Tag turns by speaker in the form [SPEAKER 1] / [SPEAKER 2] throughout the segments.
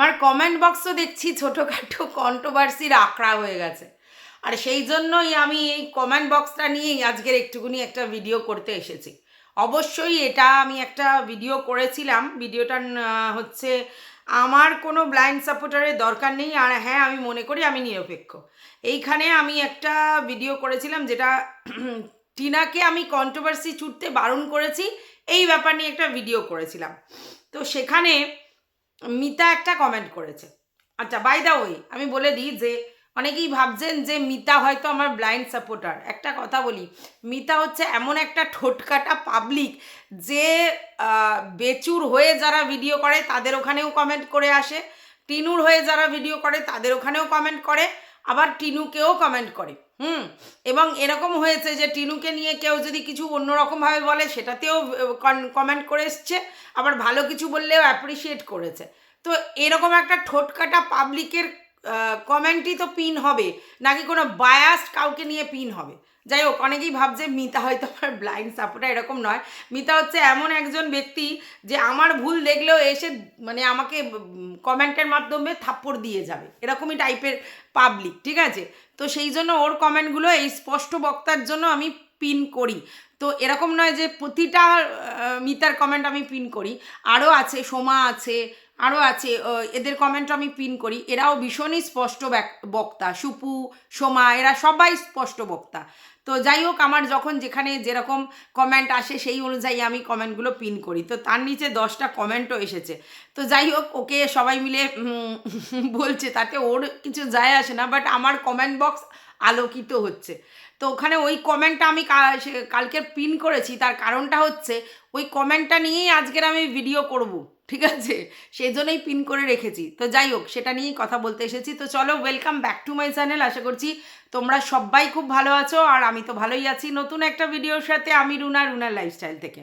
[SPEAKER 1] আমার কমেন্ট বক্সও দেখছি ছোটোখাটো কন্ট্রোভার্সির আঁকড়া হয়ে গেছে। আর সেই জন্যই আমি এই কমেন্ট বক্সটা নিয়েই আজকের একটুকুনি একটা ভিডিও করতে এসেছি। অবশ্যই এটা আমি একটা ভিডিও করেছিলাম। ভিডিওটা হচ্ছে আমার কোনো ব্লাইন্ড সাপোর্টারের দরকার নেই। আর হ্যাঁ আমি মনে করি আমি নিরপেক্ষ। এইখানে আমি একটা ভিডিও করেছিলাম যেটা টিনাকে আমি কন্ট্রোভার্সি ছুটতে বারণ করেছি। এই ব্যাপার নিয়ে একটা ভিডিও করেছিলাম। তো সেখানে মিতা একটা কমেন্ট করেছে। আচ্ছা বাই দা ওয়ে আমি বলে দিই যে, অনেকেই ভাবছেন যে মিতা হয়তো আমার ব্লাইন্ড সাপোর্টার একটা কথা বলি, মিতা হচ্ছে এমন একটা ঠোটকাটা পাবলিক যে বেচুর হয়ে যারা ভিডিও করে, তাদের ওখানেও কমেন্ট করে আসে। টিনুর হয়ে যারা ভিডিও করে, তাদের ওখানেও কমেন্ট করে। আবার টিনুকেও কমেন্ট করে। হুম, এবং এরকম হয়েছে যে টিনুকে নিয়ে কেউ যদি কিছু অন্যরকমভাবে বলে, সেটাতেও কমেন্ট করে এসছে, আবার ভালো কিছু বললেও অ্যাপ্রিসিয়েট করেছে। তো এরকম একটা ঠোটকাটা পাবলিকের কমেন্টই তো পিন হবে, নাকি কোনো বায়াস কাউকে নিয়ে পিন হবে? যাই হোক, অনেকেই ভাবছে মিতা হয়তো আমার ব্লাইন্ড সাপোর্টার এরকম নয়। মিতা হচ্ছে এমন একজন ব্যক্তি যে আমার ভুল দেখলেও এসে মানে আমাকে কমেন্টের মাধ্যমে থাপ্পড় দিয়ে যাবে। এরকমই টাইপের পাবলিক ঠিক আছে? তো সেই জন্য ওর কমেন্টগুলো এই স্পষ্ট বক্তার জন্য আমি পিন করি। তো এরকম নয় যে প্রতিটা মিতার কমেন্ট আমি পিন করি। আরও আছে, সোমা আছে আরও আছে এদের কমেন্ট আমি পিন করি। এরাও ভীষণই স্পষ্ট বক্তা। সুপু, সোমা, এরা সবাই স্পষ্ট বক্তা। তো যাই হোক, আমার যখন যেখানে যেরকম কমেন্ট আসে সেই অনুযায়ী আমি কমেন্টগুলো পিন করি। তো তার নিচে দশটা কমেন্টও এসেছে। তো যাই হোক, ওকে সবাই মিলে বলছে। তাতে ওর কিছু যায় আসে না বাট আমার কমেন্ট বক্স আলোকিত হচ্ছে। তো ওখানে ওই কমেন্টটা আমি কা- সে- কালকে পিন করেছি। তার কারণটা হচ্ছে, ওই কমেন্টটা নিয়েই আজকের আমি ভিডিও করব। ঠিক আছে? সেই জন্যই পিন করে রেখেছি। তো যাই হোক, সেটা নিয়েই কথা বলতে এসেছি। তো চলো welcome back to my channel আশা করছি তোমরা সবাই খুব ভালো আছো আর আমি তো ভালোই আছি নতুন একটা ভিডিওর সাথে আমি রুনা রুনার লাইফস্টাইল থেকে।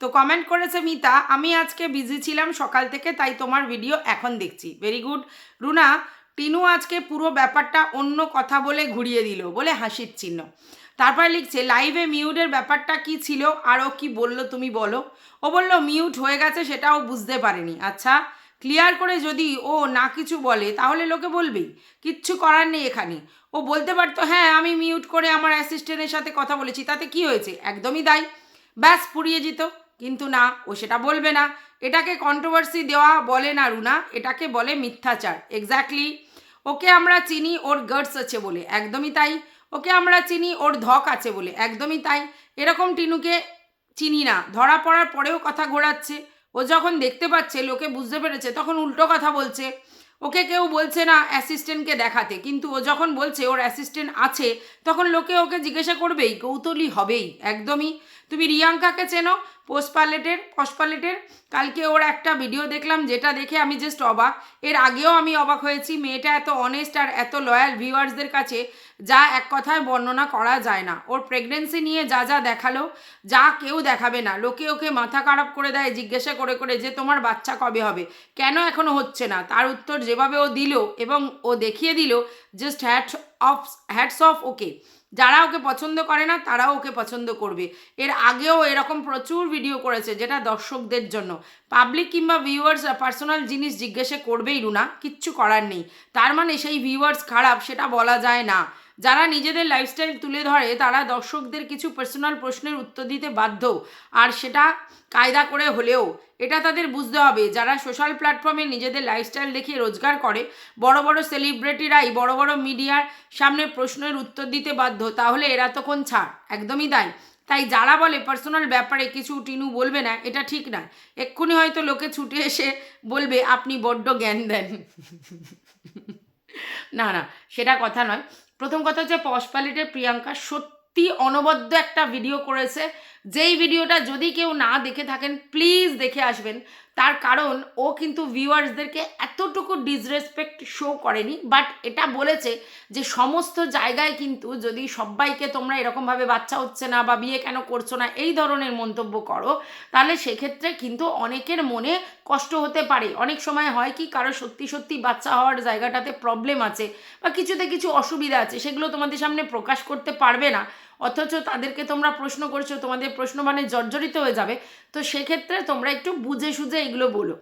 [SPEAKER 1] তো কমেন্ট করেছে মিতা, আমি আজকে বিজি ছিলাম সকাল থেকে, তাই তোমার ভিডিও এখন দেখছি। ভেরি গুড রুনা, টিনু আজকে পুরো ব্যাপারটা অন্য কথা বলে ঘুরিয়ে দিল, বলে হাসির চিহ্ন। তারপর লিখছে লাইভে মিউটের ব্যাপারটা কি ছিল? আর ও কি বলল তুমি বলো। ও বলল মিউট হয়ে গেছে, সেটাও বুঝতে পারেনি। আচ্ছা ক্লিয়ার করে যদি ও না কিছু বলে, তাহলে লোকে বলবেই কিচ্ছু করার নেই এখানে। ও বলতে পারতো হ্যাঁ আমি মিউট করে আমার অ্যাসিস্ট্যান্টের সাথে কথা বলেছি, তাতে কি হয়েছে? একদমই দায় ব্যাস, পুড়িয়ে যেত। কিন্তু না, ও সেটা বলবে না। এটাকে কন্ট্রোভার্সি দেওয়া বলে না রুনা, এটাকে বলে মিথ্যাচার। এক্স্যাক্টলি ওকে আমরা চিনি, ওর গার্ডস আছে বলে। একদমই তাই। ওকে আমরা চিনি, ওর ধক আছে বলে। একদমই তাই। এরকম টিনুকে চিনি না। ধরা পড়ার পরেও কথা ঘোরাচ্ছে। ও যখন দেখতে পাচ্ছে, লোকে বুঝতে পেরেছে, তখন উল্টো কথা বলছে। ওকে কেউ বলছে না অ্যাসিস্ট্যান্টকে দেখাতে। কিন্তু ও যখন বলছে ওর অ্যাসিস্ট্যান্ট আছে, তখন লোকে ওকে জিজ্ঞাসা করবেই, কৌতূহলী হবেই। একদমই। তুমি রিয়াঙ্কাকে চেনো? পোস্ট পালেটের পোস্ট পালেটের? কালকে ওর একটা ভিডিও দেখলাম, যেটা দেখে আমি জাস্ট অবাক। এর আগেও আমি অবাক হয়েছি। মেয়েটা এত অনেস্ট আর এত লয়াল ভিউয়ার্সদের কাছে যা এক কথায় বর্ণনা করা যায় না। ওর প্রেগনেন্সি নিয়ে যা যা দেখাল, যা কেউ দেখাবে না। লোকে ওকে মাথা খারাপ করে দেয়, জিজ্ঞাসা করে করে যে, তোমার বাচ্চা কবে হবে? কেন এখনও হচ্ছে না? তার উত্তর যেভাবে ও দিল এবং ও দেখিয়ে দিল just hat off hats off ওকে। যারা ওকে পছন্দ করে না, তারাও ওকে পছন্দ করবে। এর আগেও এরকম প্রচুর ভিডিও করেছে, যেটা দর্শকদের জন্য। পাবলিক কিংবা ভিউয়ার্স পার্সোনাল জিনিস জিজ্ঞাসা করবেই রুনা, কিচ্ছু করার নেই। তার মানে সেই ভিউয়ার্স খারাপ, সেটা বলা যায় না। যারা নিজেদের লাইফস্টাইল তুলে ধরে, তারা দর্শকদের কিছু পার্সোনাল প্রশ্নের উত্তর দিতে বাধ্য। আর সেটা কায়দা করে হলেও, এটা তাদের বুঝতে হবে, যারা সোশ্যাল প্ল্যাটফর্মে নিজেদের লাইফস্টাইল দেখিয়ে রোজগার করে, বড় বড় সেলিব্রিটিরাই বড় বড় মিডিয়ার সামনে প্রশ্নের উত্তর দিতে বাধ্য, তাহলে এরা তখন ছাড়? একদমই তাই। তাই যারা বলে পার্সোনাল ব্যাপারে কিছু টিনু বলবে না, এটা ঠিক না এক্ষুনি হয়তো লোকে ছুটে এসে বলবে, আপনি বড্ড জ্ঞান দেন। না না, সেটা কথা নয়। প্রথম কথা হচ্ছে পশ প্যালেটের প্রিয়াঙ্কা সত্যি অনবদ্য একটা ভিডিও করেছে। যেই ভিডিওটা যদি কেউ না দেখে থাকেন প্লিজ দেখে আসবেন। তার কারণ ও কিন্তু ভিউয়ার্সদেরকে এতটুকু ডিসরেসপেক্ট শো করেনি বাট এটা বলেছে যে সমস্ত জায়গায় কিন্তু যদি সবাইকে তোমরা এরকমভাবে বাচ্চা হচ্ছে না বা বিয়ে কেন করছ না, এই ধরনের মন্তব্য করো, তাহলে সেক্ষেত্রে কিন্তু অনেকের মনে কষ্ট হতে পারে। অনেক সময় হয় কি, কারও সত্যি সত্যি বাচ্চা হওয়ার জায়গাটাতে প্রবলেম আছে বা কিছুতে কিছু অসুবিধা আছে, সেগুলো তোমাদের সামনে প্রকাশ করতে পারবে না। অথচ তাদেরকে তোমরা প্রশ্ন করছ, তোমাদের প্রশ্ন মানে জর্জরিত হয়ে যাবে। তো সেক্ষেত্রে তোমরা একটু বুঝে সুঝে এগুলো বলো।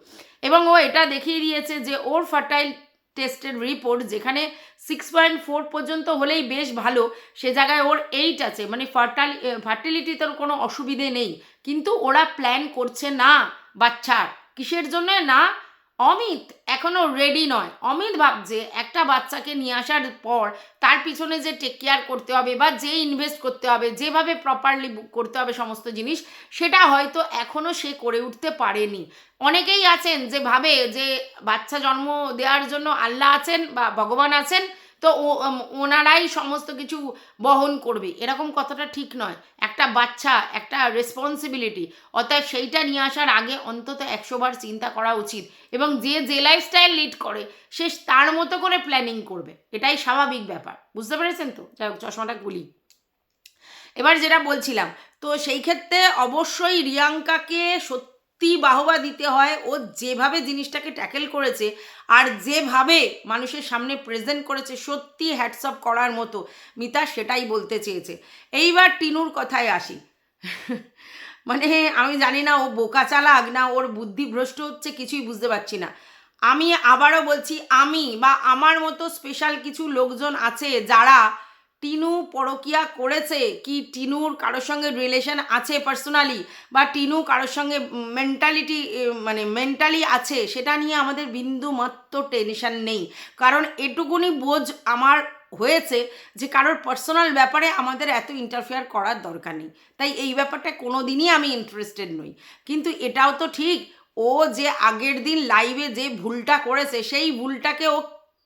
[SPEAKER 1] এবং ও এটা দেখিয়ে দিয়েছে যে ওর ফার্টাইল টেস্টের রিপোর্ট, যেখানে সিক্স পয়েন্ট ফোর পর্যন্ত হলেই বেশ ভালো, সে জায়গায় ওর এইট আছে। মানে ফার্টাল ফার্টিলিটি তোর কোনো অসুবিধে নেই। কিন্তু ওরা প্ল্যান করছে না, বাচ্চার। কিসের জন্য না? অমিত এখনও রেডি নয়। অমিত ভাবছে একটা বাচ্চাকে নিয়ে আসার পর তার পিছনে যে টেক কেয়ার করতে হবে বা যে ইনভেস্ট করতে হবে, যেভাবে প্রপারলি বুক করতে হবে সমস্ত জিনিস, সেটা হয়তো এখনও সে করে উঠতে পারেনি। অনেকেই আছেন যে ভাবে যে বাচ্চা জন্ম দেওয়ার জন্য আল্লাহ আছেন বা ভগবান আছেন তো ওনারাই সমস্ত কিছু বহন করবে। এরকম কথাটা ঠিক নয়। একটা বাচ্চা, একটা রেসপন্সিবিলিটি অতএব সেইটা নিয়ে আসার আগে অন্তত একশোবার চিন্তা করা উচিত এবং যে যে লাইফস্টাইল লিড করে, সে তার মতো করে প্ল্যানিং করবে। এটাই স্বাভাবিক ব্যাপার। বুঝতে পেরেছেন তো? যাই হোক, চশমাটা গুলি। এবার যেটা বলছিলাম, তো সেই ক্ষেত্রে অবশ্যই রিয়াঙ্কাকে সত্যি বাহবা দিতে হয়। ও যেভাবে জিনিসটাকে ট্যাকেল করেছে আর যেভাবে মানুষের সামনে প্রেজেন্ট করেছে, সত্যি হ্যাটসঅপ করার মতো, মিতা সেটাই বলতে চেয়েছে। এইবার টিনুর কথায় আসি। মানে আমি জানি না, ও বোকা চালাক না, ওর বুদ্ধিভ্রষ্ট হচ্ছে, কিছুই বুঝতে পারছি না। আমি আবারও বলছি, আমি বা আমার মতো স্পেশাল কিছু লোকজন আছে যারা টিনু পরকিয়া করেছে? কি টিনুর কারোর সঙ্গে রিলেশন আছে পার্সোনালি বা টিনু কারোর সঙ্গে মেন্টালিটি মানে মেন্টালি আছে? সেটা নিয়ে আমাদের বিন্দু মাত্র টেনশন নেই। কারণ এটুকুনি বোঝ আমার হয়েছে যে কারোর পার্সোনাল ব্যাপারে আমাদের এত ইন্টারফেয়ার করার দরকার নেই। তাই এই ব্যাপারটা কোনো দিনই আমি ইন্টারেস্টেড নই। কিন্তু এটাও তো ঠিক, ও যে আগের দিন লাইভে যে ভুলটা করেছে, সেই ভুলটাকে ও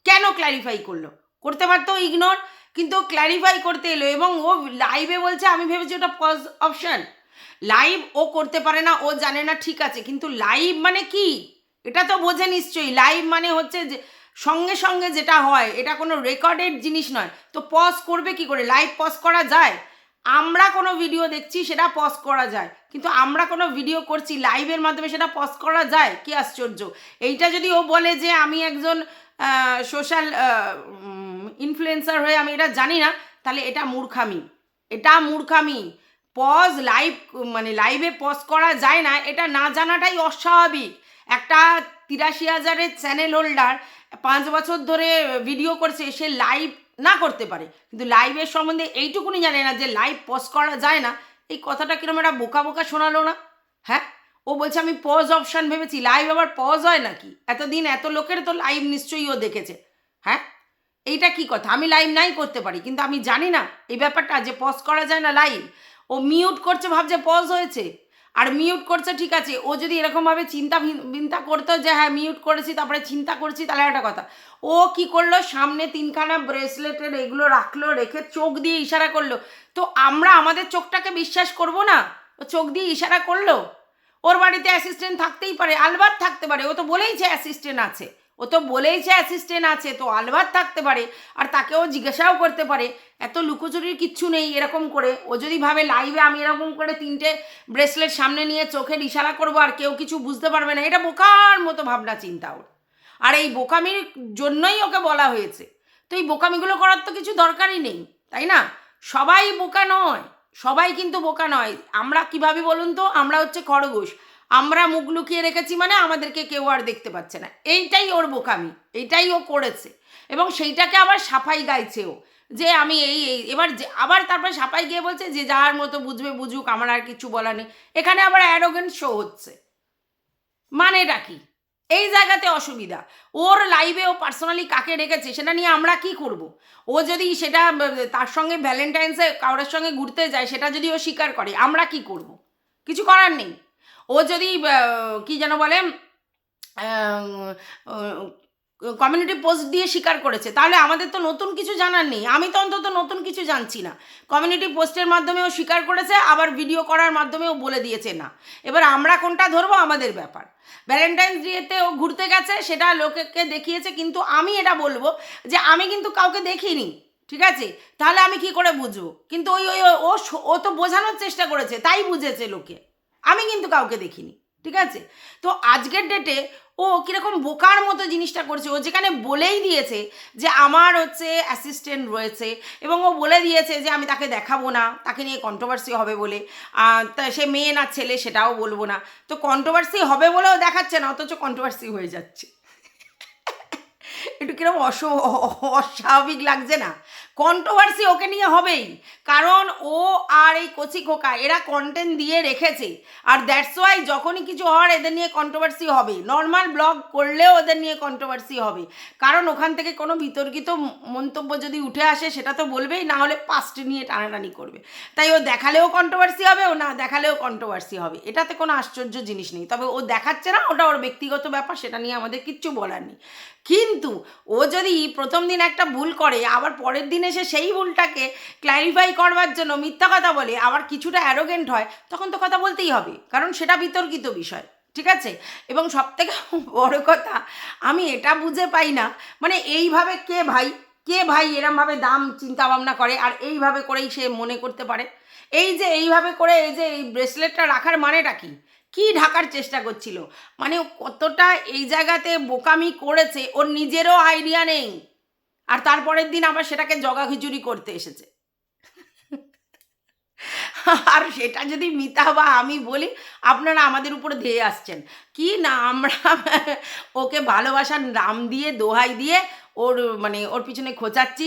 [SPEAKER 1] কেন ক্ল্যারিফাই করল? করতে পারতো ইগনোর কিন্তু ক্ল্যারিফাই করতে এলো এবং ও লাইভে বলছে, আমি ভেবেছি ওটা পজ অপশন লাইভ ও করতে পারে না, ও জানে না, ঠিক আছে। কিন্তু লাইভ মানে কি? এটা তো বোঝে নিশ্চয়ই। লাইভ মানে হচ্ছে যে, সঙ্গে সঙ্গে যেটা হয়, এটা কোনো রেকর্ডেড জিনিস নয়। তো পজ করবে কি করে? লাইভ পজ করা যায়? আমরা কোনো ভিডিও দেখছি, সেটা পজ করা যায়। কিন্তু আমরা কোনো ভিডিও করছি লাইভের মাধ্যমে, সেটা পজ করা যায়? কি আশ্চর্য? এইটা যদি ও বলে যে আমি একজন সোশ্যাল ইনফ্লুয়েন্সার হয়ে আমি এটা জানি না, তাহলে এটা মূর্খামি। এটা মূর্খামি। পজ লাইভ মানে লাইভে পজ করা যায় না, এটা না জানাটাই অস্বাভাবিক। একটা তিরাশি হাজারের চ্যানেল হোল্ডার পাঁচ বছর ধরে ভিডিও করছে, সে লাইভ না করতে পারে। কিন্তু লাইভের সম্বন্ধে এইটুকুনি জানে না যে লাইভ পজ করা যায় না, এই কথাটা কিরম একটা বোকা বোকা শোনালো না? হ্যাঁ? ও বলছে, আমি পজ অপশান ভেবেছি লাইভ আবার পজ হয় নাকি? এতদিন এত লোকের তো লাইভ নিশ্চয়ই ও দেখেছে। হ্যাঁ? এইটা কি কথা? আমি লাইভ নাই করতে পারি, কিন্তু আমি জানি না এই ব্যাপারটা যে পজ করা যায় না লাইভ ও মিউট করছে, ভাবছে পজ হয়েছে। আর মিউট করছে, ঠিক আছে। ও যদি এরকমভাবে চিন্তা বিন্তা করতো যে হ্যাঁ মিউট করেছি, তারপরে চিন্তা করছি, তাহলে একটা কথা। ও কি করল? সামনে তিনখানা ব্রেসলেটের এগুলো রাখল, রেখে চোখ দিয়ে ইশারা করল। তো আমরা আমাদের চোখটাকে বিশ্বাস করব না? ও চোখ দিয়ে ইশারা করল? ওর বাড়িতে অ্যাসিস্ট্যান্ট থাকতেই পারে, আলবাত থাকতে পারে। ও তো বলেইছে অ্যাসিস্ট্যান্ট আছে। ও তো বলেইছে অ্যাসিস্ট্যান্ট আছে, তো আলবাত থাকতে পারে, আর তাকেও জিজ্ঞাসাও করতে পারে। এত লুকোচুরির কিচ্ছু নেই এরকম করে। ও যদি ভাবে লাইভে আমি এরকম করে তিনটে ব্রেসলেট সামনে নিয়ে চোখের ইশারা করব, আর কেউ কিছু বুঝতে পারবে না, এটা বোকার মতো ভাবনা চিন্তা ওর। আর এই বোকামির জন্যই ওকে বলা হয়েছে। তো এই বোকামিগুলো করার তো কিছু দরকারই নেই, তাই না? সবাই বোকা নয়, সবাই কিন্তু বোকা নয়। আমরা কীভাবে বলুন তো? আমরা হচ্ছে খরগোশ। আমরা মুখ লুকিয়ে রেখেছি মানে আমাদেরকে কেউ আর দেখতে পাচ্ছে না। এইটাই ওর বোকামি, এইটাই ও করেছে। এবং সেইটাকে আবার সাফাই গাইছে ও, যে আমি এই এই, এবার আবার তারপরে সাফাই গিয়ে বলছে যে যার মতো বুঝবে, বুঝুক, আমার আর কিছু বলা নেই। এখানে আবার অ্যারোগেন্ট শো হচ্ছে। মানেটা কি? এই জায়গাতে অসুবিধা। ওর লাইভে ও পার্সোনালি কাকে রেখেছে, সেটা নিয়ে আমরা কি করব? ও যদি সেটা, তার সঙ্গে ভ্যালেন্টাইন্সে কারোর সঙ্গে ঘুরতে যায়, সেটা যদি ও স্বীকার করে, আমরা কি করব? কিছু করার নেই। ও যদি কি যেন বলে কমিউনিটি পোস্ট দিয়ে স্বীকার করেছে, তাহলে আমাদের তো নতুন কিছু জানার নেই। আমি তো অন্তত নতুন কিছু জানছি না। কমিউনিটি পোস্টের মাধ্যমেও স্বীকার করেছে, আবার ভিডিও করার মাধ্যমেও বলে দিয়েছে না। এবার আমরা কোনটা ধরবো? আমাদের ব্যাপার। ভ্যালেন্টাইন্স ডেতে ও ঘুরতে গেছে, সেটা লোকেকে দেখিয়েছে, কিন্তু আমি এটা বলব যে আমি কিন্তু কাউকে দেখিনি, ঠিক আছে? তাহলে আমি কি করে বুঝব? কিন্তু ওই ওই ও তো বোঝানোর চেষ্টা করেছে, তাই বুঝেছে লোকে। আমি কিন্তু কাউকে দেখিনি, ঠিক আছে? তো আজকের ডেটে ও কীরকম বোকার মতো জিনিসটা করছে। ও যেখানে বলেই দিয়েছে যে আমার হচ্ছে অ্যাসিস্ট্যান্ট রয়েছে এবং ও বলে দিয়েছে যে আমি তাকে দেখাবো না, তাকে নিয়ে কন্ট্রোভার্সি হবে বলে। তা সে মেয়ে না, ছেলে সেটাও বলব না। তো কন্ট্রোভার্সি হবে বলেও দেখাচ্ছে না, অথচ কন্ট্রোভার্সি হয়ে যাচ্ছে। একটু কীরকম অস অস্বাভাবিক লাগছে না? কন্ট্রোভার্সি ওকে নিয়ে হবেই। কারণ ও আর এই কচি খোকা, এরা কন্টেন্ট দিয়ে রেখেছে। আর দ্যাটস ওয়াই যখনই কিছু হওয়ার এদের নিয়ে কন্ট্রোভার্সি হবে। নর্মাল ব্লগ করলেও ওদের নিয়ে কন্ট্রোভার্সি হবে। কারণ ওখান থেকে কোনো বিতর্কিত মন্তব্য যদি উঠে আসে, সেটা তো বলবেই, না হলে পাস্ট নিয়ে টানাটানি করবে। তাই ও দেখালেও কন্ট্রোভার্সি হবে, ও না দেখালেও কন্ট্রোভার্সি হবে। এটাতে কোনো আশ্চর্য জিনিস নেই। তবে ও দেখাচ্ছে না, ওটা ওর ব্যক্তিগত ব্যাপার, সেটা নিয়ে আমাদের কিচ্ছু বলার নেই। কিন্তু ও যদি প্রথম দিন একটা ভুল করে, আবার পরের দিন এসে সেই ভুলটাকে ক্ল্যারিফাই করবার জন্য মিথ্যা কথা বলে আবার কিছুটা অ্যারোগেন্ট হয়, তখন তো কথা বলতেই হবে, কারণ সেটা বিতর্কিত বিষয়, ঠিক আছে? এবং সবথেকে বড় কথা, আমি এটা বুঝে পাই না মানে এইভাবে কে ভাই কে ভাই এরমভাবে দাম চিন্তা ভাবনা করে আর এইভাবে করেই সে মনে করতে পারে? এই যে এইভাবে করে এই যে এই ব্রেসলেটটা রাখার মানেটা কি? কি ঢাকার চেষ্টা করছিল? মানে কতটা এই জায়গাতে বোকামি করেছে, ওর নিজেরও আইডিয়া নেই। আর তারপরের দিন আবার সেটাকে জগা খিচুড়ি করতে এসেছে। আর সেটা যদি মিতা বা আমি বলি, আপনারা আমাদের উপরে ধেয়ে আসছেন। কি না আমরা ওকে ভালোবাসার নাম দিয়ে, দোহাই দিয়ে, ওর মানে ওর পিছনে খোঁচাচ্ছি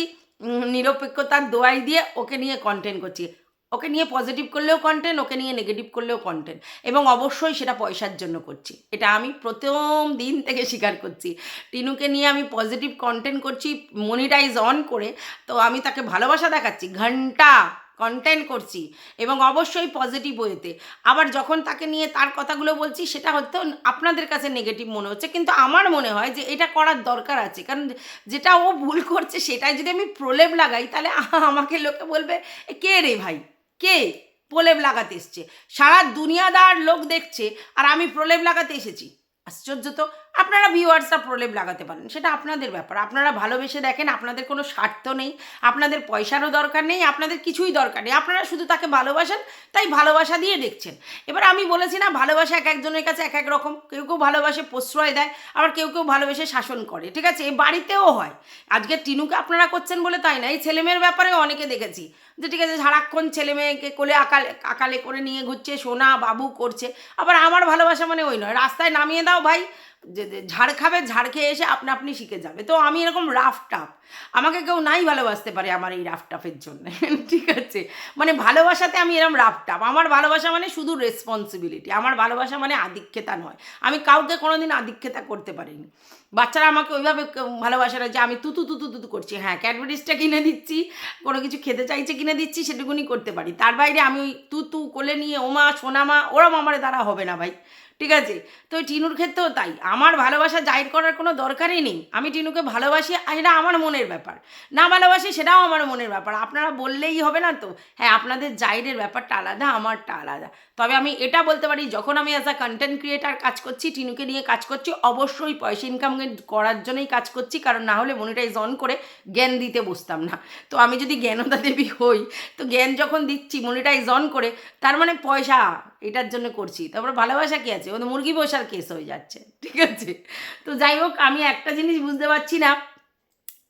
[SPEAKER 1] নিরপেক্ষতার দোয়াই দিয়ে ওকে নিয়ে কন্টেন্ট করছি। ওকে নিয়ে পজিটিভ করলেও কন্টেন্ট ওকে নিয়ে নেগেটিভ করলেও কন্টেন্ট এবং অবশ্যই সেটা পয়সার জন্য করছি। এটা আমি প্রথম দিন থেকে স্বীকার করছি। টিনুকে নিয়ে আমি পজিটিভ কন্টেন্ট করছি মনিটাইজ অন করে তো আমি তাকে ভালোবাসা দেখাচ্ছি ঘণ্টা কন্টেন্ট করছি এবং অবশ্যই পজিটিভ ওয়েতে আবার যখন তাকে নিয়ে তার কথাগুলো বলছি সেটা হয়তো আপনাদের কাছে নেগেটিভ মনে হচ্ছে কিন্তু আমার মনে হয় যে এটা করার দরকার আছে। কারণ যেটা ও ভুল করছে সেটাই যদি আমি প্রলেপ লাগাই তাহলে আমাকে লোকে বলবে "এ, কে রে ভাই? কে প্রলেপ লাগাতে এসছে? সারা দুনিয়াদার লোক দেখছে আর আমি প্রলেপ লাগাতে এসেছি। আশ্চর্য তো আপনারা ভিউয়ার্সরা প্রলেপ লাগাতে পারেন। সেটা আপনাদের ব্যাপার। আপনারা ভালোবেসে দেখেন, আপনাদের কোনো স্বার্থ নেই, আপনাদের পয়সারও দরকার নেই, আপনাদের কিছুই দরকার নেই। আপনারা শুধু তাকে ভালোবাসেন, তাই ভালোবাসা দিয়ে দেখছেন। এবার আমি বলেছি না, ভালোবাসা এক একজনের কাছে এক এক রকম। কেউ কেউ ভালোবাসে প্রশ্রয় দেয়, আবার কেউ কেউ ভালোবেসে শাসন করে, ঠিক আছে? এ বাড়িতেও হয়। আজকে টিনুকে আপনারা করছেন বলে তাই না? এই ছেলেমেয়ের ব্যাপারেও অনেকে দেখেছি যে, ঠিক আছে, সারাক্ষণ ছেলে মেয়েকে কোলে আকালে আকালে করে নিয়ে ঘুরছে, সোনা, বাবু করছে। আবার আমার ভালোবাসা মানে ওই নয়। রাস্তায় নামিয়ে দাও ভাই যে ঝাড় খাবে, ঝাড় খেয়ে এসে আপনা আপনি শিখে যাবে। তো আমি এরকম রাফ টাফ আমাকে কেউ নাই ভালোবাসতে পারে আমার এই রাফ টাফের জন্য। ঠিক আছে? মানে ভালোবাসাতে আমি এরকম রাফ টাফ আমার ভালোবাসা মানে শুধু রেসপন্সিবিলিটি আমার ভালোবাসা মানে আধিক্যতা নয়। আমি কাউকে কোনোদিন আধিক্যতা করতে পারিনি। বাচ্চারা আমাকে ওইভাবে ভালোবাসে যে, আমি তুতু তুতু তুতু করছি। হ্যাঁ ক্যাডবেরিজটা কিনে দিচ্ছি। কোনো কিছু খেতে চাইছে কিনে দিচ্ছি, সেটুকুনি করতে পারি। তার বাইরে আমি ওই তুতু কোলে নিয়ে ওমা, সোনামা, ওরম আমার দ্বারা হবে না ভাই। ঠিক আছে? তো টিনুর ক্ষেত্রেও তাই। আমার ভালোবাসা জাহির করার কোনো দরকারই নেই। আমি টিনুকে ভালোবাসি এটা আমার মনের ব্যাপার। না ভালোবাসি, সেটাও আমার মনের ব্যাপার। আপনারা বললেই হবে না তো? হ্যাঁ আপনাদের জাহিরের ব্যাপারটা আলাদা, আমারটা আলাদা। তবে আমি এটা বলতে পারি, যখন আমি অ্যাজ আ কন্টেন্ট ক্রিয়েটার কাজ করছি, টিনুকে নিয়ে কাজ করছি, অবশ্যই পয়সা ইনকাম করার জন্যই কাজ করছি, কারণ না হলে মনিটাইজ অন করে জ্ঞান দিতে বসতাম না। তো আমি যদি জ্ঞানদা দেবী হই, তো জ্ঞান যখন দিচ্ছি মনিটাইজ অন করে, তার মানে পয়সা এটার জন্য করছি। তারপর ভালোবাসা কি আছে? ওদের মুরগি বসার কেস হয়ে যাচ্ছে, ঠিক আছে? তো যাই হোক, আমি একটা জিনিস বুঝতে পারছি না,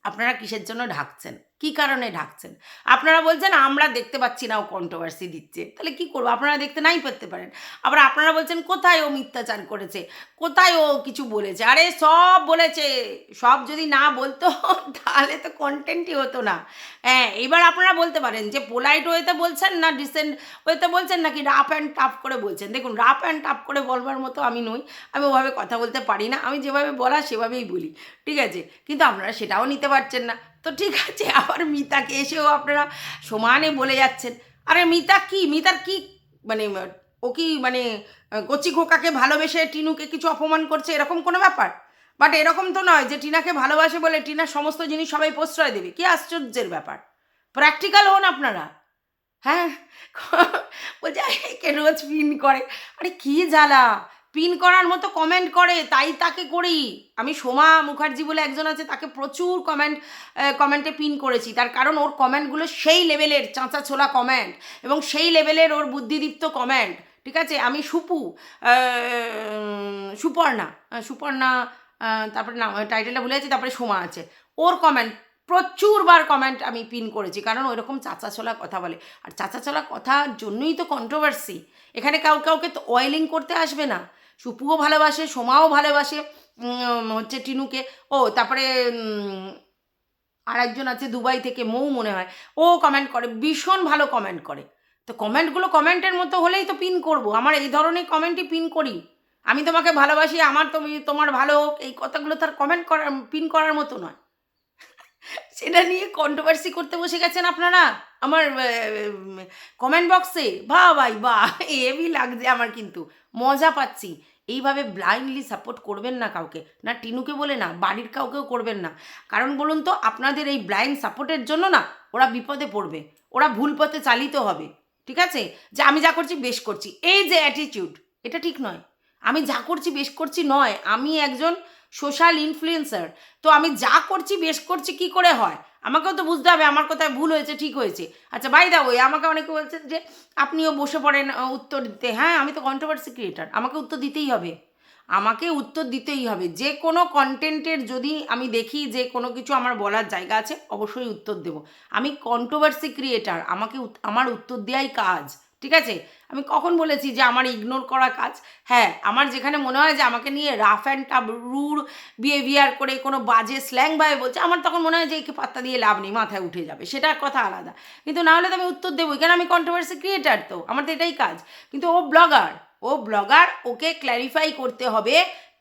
[SPEAKER 1] আপনারা কিসের জন্য ঢাকছেন? কি কারণে ঢাকছেন? আপনারা বলছেন, আমরা দেখতে পাচ্ছি না, ও কন্ট্রোভার্সি দিচ্ছে। তাহলে কি করব? আপনারা দেখতে নাই পেতে পারেন। আবার আপনারা বলছেন, কোথায় ও মিথ্যাচার করেছে? কোথায় ও কিছু বলেছে? আরে, সব বলেছে। সব যদি না বলতো, তাহলে তো কন্টেন্টই হতো না। হ্যাঁ এবার আপনারা বলতে পারেন যে পোলাইট ওয়েতে বলছেন না ডিসেন্ট ওয়েতে বলছেন নাকি রাফ অ্যান্ড টাফ করে বলছেন? দেখুন রাফ অ্যান্ড টাফ করে বলবার মতো আমি নই। আমি ওভাবে কথা বলতে পারি না। আমি যেভাবে বলা, সেভাবেই বলি। ঠিক আছে? কিন্তু আপনারা সেটাও নিতে পারছেন না। তো ঠিক আছে, আবার মিতাকে এসেও আপনারা সমানে বলে যাচ্ছেন। আরে মিতা কি? মিতার কি মানে ও কি মানে কচি খোকাকে ভালোবেসে টিনুকে কিছু অপমান করছে? এরকম কোনো ব্যাপার? বাট এরকম তো নয় যে টিনাকে ভালোবাসে বলে টিনার সমস্ত জিনিস সবাই প্রশ্রয় দেবে। কি আশ্চর্যের ব্যাপার? প্র্যাকটিক্যাল হন আপনারা। হ্যাঁ? বলছে একে রোজ পিন করে? আরে কি জ্বালা? পিন করার মতো কমেন্ট করে, তাই তাকে করি। আমি সোমা মুখার্জি বলে একজন আছে, তাকে প্রচুর কমেন্ট কমেন্টে পিন করেছি। তার কারণ ওর কমেন্টগুলো সেই লেভেলের চাঁচা ছোলা কমেন্ট এবং সেই লেভেলের ওর বুদ্ধিদীপ্ত কমেন্ট ঠিক আছে? আমি সুপু সুপর্ণা সুপর্ণা তারপরে নাম টাইটেলটা ভুলে যাচ্ছি, তারপরে সোমা আছে। ওর কমেন্ট প্রচুরবার কমেন্ট আমি পিন করেছি, কারণ ওইরকম চাচা ছোলা কথা বলে। আর চাচা ছোলা কথার জন্যই তো কন্ট্রোভার্সি এখানে কাউ কাউকে তো অয়েলিং করতে আসবে না। সুপুও ভালোবাসে সোমাও ভালোবাসে হচ্ছে টিনুকে। ও তারপরে উম, আর একজন আছে দুবাই থেকে মৌ মনে হয়। ও কমেন্ট করে ভীষণ ভালো কমেন্ট করে। তো কমেন্টগুলো কমেন্টের মতো হলেই তো পিন করব। আমার এই ধরনের কমেন্টই পিন করি। আমি তোমাকে ভালোবাসি আমার তুমি তোমার ভালো হোক এই কথাগুলো তার কমেন্ট করার পিন করার মতো নয়। সেটা নিয়ে কন্ট্রোভার্সি করতে বসে গেছেন আপনারা? আমার কমেন্ট বক্সে বা ভাই বা হেভি লাগছে আমার কিন্তু। মজা পাচ্ছি। এইভাবে ব্লাইন্ডলি সাপোর্ট করবেন না কাউকে। না টিনুকে বলে না, বাড়ির কাউকেও করবেন না। কারণ বলুন তো, আপনাদের এই ব্লাইন্ড সাপোর্টের জন্য না, ওরা বিপদে পড়বে। ওরা ভুল পথে চালিত হবে। ঠিক আছে? যে আমি যা করছি, বেশ করছি। এই যে অ্যাটিটিউড এটা ঠিক নয়। আমি যা করছি, বেশ করছি নয়। আমি একজন সোশ্যাল ইনফ্লুয়েন্সার তো আমি যা করছি, বেশ করছি, কি করে হয়? আমাকেও তো বুঝতে হবে, আমার কোথায় ভুল হয়েছে, ঠিক হয়েছে। আচ্ছা বাই দা ওই আমাকে অনেকে বলছেন যে, আপনিও বসে পড়েন উত্তর দিতে। হ্যাঁ আমি তো কন্ট্রোভার্সি ক্রিয়েটার আমাকে উত্তর দিতেই হবে। আমাকে উত্তর দিতেই হবে। যে কোনো কন্টেন্টের যদি আমি দেখি যে কোনো কিছু আমার বলার জায়গা আছে, অবশ্যই উত্তর দেব। আমি কন্ট্রোভার্সি ক্রিয়েটার আমাকে আমার উত্তর দেওয়াই কাজ। ঠিক আছে? আমি কখন বলেছি যে আমার ইগনোর করা কাজ? হ্যাঁ আমার যেখানে মনে হয় যে আমাকে নিয়ে rough and tough rude behaviour করে কোনো বাজে স্ল্যাং ভাবে বলছে, আমার তখন মনে হয় যে একে পাত্তা দিয়ে লাভ নেই, মাথায় উঠে যাবে। সেটা কথা আলাদা। কিন্তু না হলে তো আমি উত্তর দেবো। কেন আমি কন্ট্রোভার্সি ক্রিয়েটার তো, আমার তো এটাই কাজ। কিন্তু ও ব্লগার ও ব্লগার ওকে ক্ল্যারিফাই করতে হবে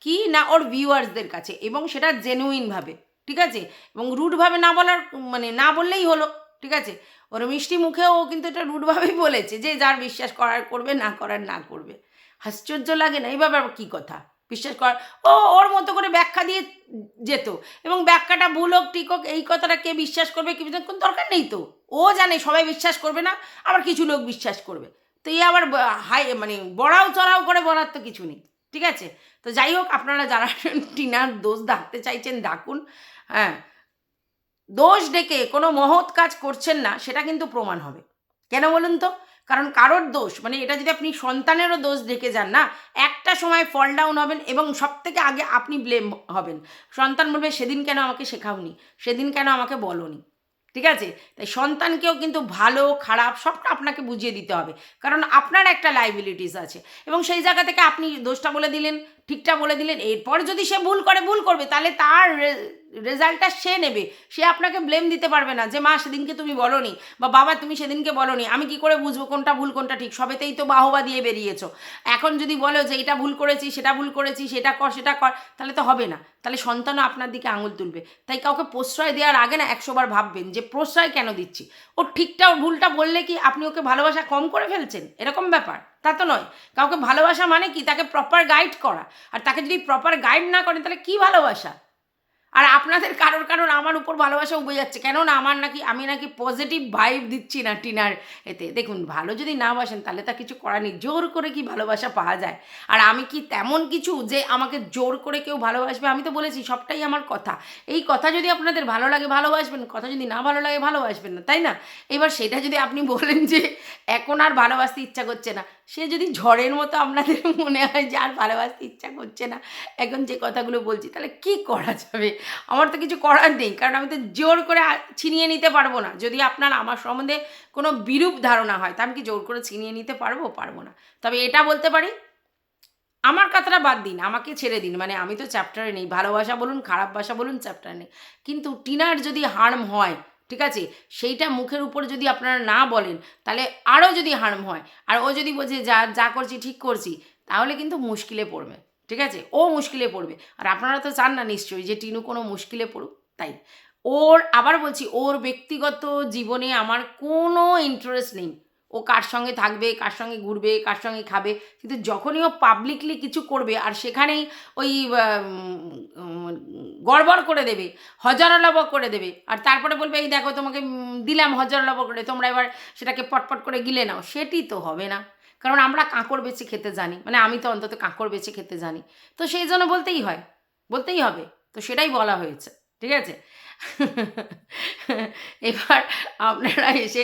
[SPEAKER 1] কি না ওর ভিউয়ার্সদের কাছে, এবং সেটা জেনুইনভাবে ঠিক আছে? এবং রুডভাবে না বলার মানে না বললেই হলো, ঠিক আছে? ওর মিষ্টি মুখে ও কিন্তু এটা রুডভাবেই বলেছে যে যার বিশ্বাস করার করবে, না করার না করবে। আশ্চর্য লাগে না, এইভাবে আবার কী কথা? বিশ্বাস কর ও ওর মতো করে ব্যাখ্যা দিয়ে যেত এবং ব্যাখ্যাটা ভুল হোক, ঠিক হোক, এই কথাটা কে বিশ্বাস করবে, কি বিশ্বাস কোনো দরকার নেই তো। ও জানে, সবাই বিশ্বাস করবে না, আবার কিছু লোক বিশ্বাস করবে। তো এই আবার হাই মানে বড়াও চড়াও করে বলার তো কিছু নেই, ঠিক আছে? তো যাই হোক, আপনারা যারা টিনার দোষ ডাকতে চাইছেন, ডাকুন হ্যাঁ। দোষ ডেকে কোনো মহৎ কাজ করছেন না, সেটা কিন্তু প্রমাণ হবে। কেন বলুন তো? কারণ কারোর দোষ মানে এটা যদি আপনি সন্তানেরও দোষ ডেকে যান না, একটা সময় ফল ডাউন হবেন এবং সব থেকে আগে আপনি ব্লেম হবেন। সন্তান বলবে, সেদিন কেন আমাকে শেখাওনি? সেদিন কেন আমাকে বলনি? ঠিক আছে? তাই সন্তানকেও কিন্তু ভালো, খারাপ সবটা আপনাকে বুঝিয়ে দিতে হবে। কারণ আপনার একটা লাইবিলিটিস আছে। এবং সেই জায়গা থেকে আপনি দোষটা বলে দিলেন, ঠিকটা বলে দিলেন, এরপর যদি সে ভুল করে, ভুল করবে, তাহলে তার রেজাল্টটা সে নেবে। সে আপনাকে ব্লেম দিতে পারবে না যে, মা, সেদিনকে তুমি বলনি বা বাবা, তুমি সেদিনকে বলনি। আমি কি করে বুঝব কোনটা ভুল, কোনটা ঠিক? সবেতেই তো বাহবা দিয়ে বেরিয়েছো। এখন যদি বলো যে, এটা ভুল করেছি, সেটা ভুল করেছি, সেটা কর সেটা কর, তাহলে তো হবে না। তাহলে সন্তানও আপনার দিকে আঙুল তুলবে। তাই কাউকে প্রশ্রয় দেওয়ার আগে না একশোবার ভাববেন যে, প্রশ্রয় কেন দিচ্ছি? ও ঠিকটা ও ভুলটা বললে কি আপনি ওকে ভালোবাসা কম করে ফেলছেন? এরকম ব্যাপার। তা তো নয়। কাউকে ভালোবাসা মানে কি? তাকে প্রপার গাইড করা। আর তাকে যদি প্রপার গাইড না করেন, তাহলে কি ভালোবাসা? আর আপনাদের কারোর কারোর আমার উপর ভালোবাসা উবে যাচ্ছে। কেন না আমার নাকি, আমি নাকি পজিটিভ ভাইব দিচ্ছি না টিনার এতে। দেখুন, ভালো যদি না বাসেন, তাহলে তা কিছু করার নেই। জোর করে কি ভালোবাসা পাওয়া যায়? আর আমি কি তেমন কিছু যে আমাকে জোর করে কেউ ভালোবাসবে? আমি তো বলেছি, সবটাই আমার কথা। এই কথা যদি আপনাদের ভালো লাগে, ভালোবাসবেন। কথা যদি না ভালো লাগে, ভালোবাসবেন না, তাই না? এবার সেটা যদি আপনি বলেন যে এখন আর ভালোবাসতে ইচ্ছা করছে না সে যদি ঝড়ের মতো আপনাদের মনে হয় যে আর ভালোবাসতে ইচ্ছা করছে না, এখন যে কথাগুলো বলছি, তাহলে কি করা যাবে? আমার তো কিছু করার নেই, কারণ আমি তো জোর করে ছিনিয়ে নিতে পারব না। যদি আপনার আমার সম্বন্ধে কোনো বিরূপ ধারণা হয়, তা আমি কি জোর করে ছিনিয়ে নিতে পারব? পারব না। তবে এটা বলতে পারি, আমার কথাটা বাদ দিন, আমাকে ছেড়ে দিন। মানে আমি তো চ্যাপ্টারে নেই। ভালোবাসা বলুন, খারাপ ভাষা বলুন চ্যাপ্টারে নেই। কিন্তু টিনার যদি হার্ম হয় ঠিক আছে? সেইটা মুখের উপরে যদি আপনারা না বলেন, তাহলে আরও যদি হার্ম হয়, আর ও যদি বোঝে যা যা করছি ঠিক করছি, তাহলে কিন্তু মুশকিলে পড়বে, ঠিক আছে? ও মুশকিলে পড়বে। আর আপনারা তো চান না নিশ্চয়ই যে টিনু কোনো মুশকিলে পড়ুক, তাই। ওর, আবার বলছি, ওর ব্যক্তিগত জীবনে আমার কোনো ইন্টারেস্ট নেই। ও কার সঙ্গে থাকবে, কার সঙ্গে ঘুরবে, কার সঙ্গে খাবে। কিন্তু যখনই ও পাবলিকলি কিছু করবে আর সেখানেই ওই গড়বড় করে দেবে, হজারলব করে দেবে, আর তারপরে বলবে, এই দেখো তোমাকে দিলাম হজারলব করে, তোমরা এবার সেটাকে পটপট করে গিলে নাও। সেটি তো হবে না। কারণ আমরা কাঁকড় বেছে খেতে জানি মানে আমি তো অন্তত কাঁকড় বেছে খেতে জানি। তো সেই জন্য বলতেই হয়, বলতেই হবে। তো সেটাই বলা হয়েছে, ঠিক আছে? এবার আপনারা এসে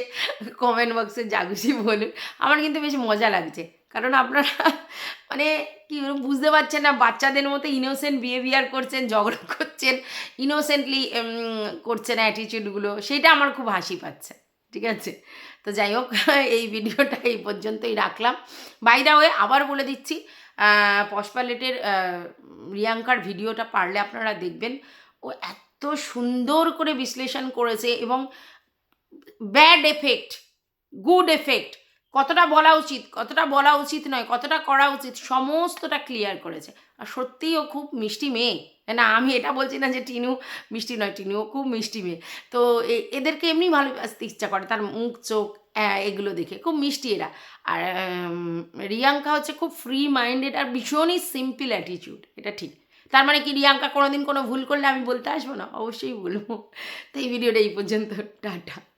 [SPEAKER 1] কমেন্ট বক্সে জাগুসি বলুন। আমার কিন্তু বেশ মজা লাগছে। কারণ আপনারা মানে কি বুঝতে পারছেন না, বাচ্চাদের মতো ইনোসেন্ট বিহেভিয়ার করছেন, ঝগড়া করছেন ইনোসেন্টলি করছেন অ্যাটিচিউডগুলো সেটা আমার খুব হাসি পাচ্ছে। ঠিক আছে? তো যাই হোক, এই ভিডিওটা এই পর্যন্তই রাখলাম। বাই দা ওয়ে আবার বলে দিচ্ছি পশপালেটের রিয়াঙ্কার ভিডিওটা পারলে আপনারা দেখবেন। ও এত সুন্দর করে বিশ্লেষণ করেছে এবং ব্যাড এফেক্ট গুড এফেক্ট কতটা বলা উচিত, কতটা বলা উচিত নয়, কতটা করা উচিত সমস্তটা ক্লিয়ার করেছে। আর সত্যিই ও খুব মিষ্টি মেয়ে। না, আমি এটা বলছি না যে টিনু মিষ্টি নয় টিনু খুব মিষ্টি মেয়ে। তো এদেরকে এমনি ভালোবাসতে ইচ্ছা করে, তার মুখ, চোখ এগুলো দেখে। খুব মিষ্টি এরা। আর রিয়াঙ্কা হচ্ছে খুব ফ্রি মাইন্ডেড আর ভীষণই সিম্পল অ্যাটিটিউড এটা ঠিক। তার মানে কি, রিয়াঙ্কা কোনোদিন কোনো ভুল করলে আমি বলতে আসব না? অবশ্যই বলব। তো এই ভিডিওটা এই পর্যন্ত। টাটা।